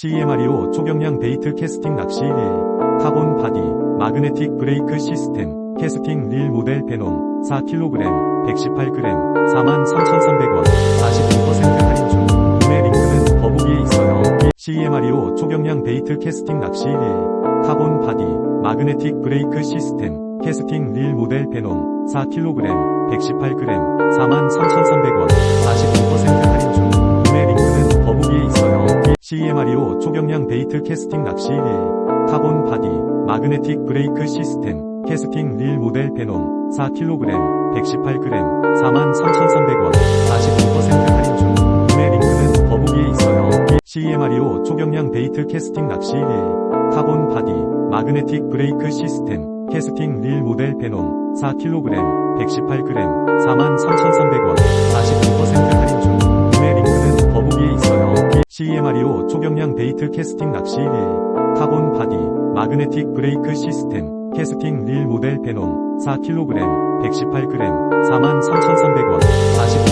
CEMREO 초경량 베이트 캐스팅 낚시 릴, 카본 바디, 마그네틱 브레이크 시스템, 캐스팅 릴 모델 베놈, 4kg, 118g, 43,300원, 49% 할인 중, 구매 링크는 더보기에 있어요. CEMREO 초경량 베이트 캐스팅 낚시 릴, 카본 바디, 마그네틱 브레이크 시스템, 캐스팅 릴 모델 베놈, 4kg, 118g, 43,300원, CEMREO 초경량 베이트 캐스팅 낚시 릴, 카본 바디, 마그네틱 브레이크 시스템, 캐스팅 릴 모델 베놈, 4kg, 118g, 43,300원, 49% 할인 중, 구매 링크는 더보기에 있어요. CEMREO 초경량 베이트 캐스팅 낚시 릴, 카본 바디, 마그네틱 브레이크 시스템, 캐스팅 릴 모델 베놈, 4kg, 118g, 43,300원, 49% 할인 CEMREO 초경량 베이트 캐스팅 낚시 릴, 카본 바디, 마그네틱 브레이크 시스템, 캐스팅 릴 모델 베놈, 4kg, 118g, 43,300원, 49%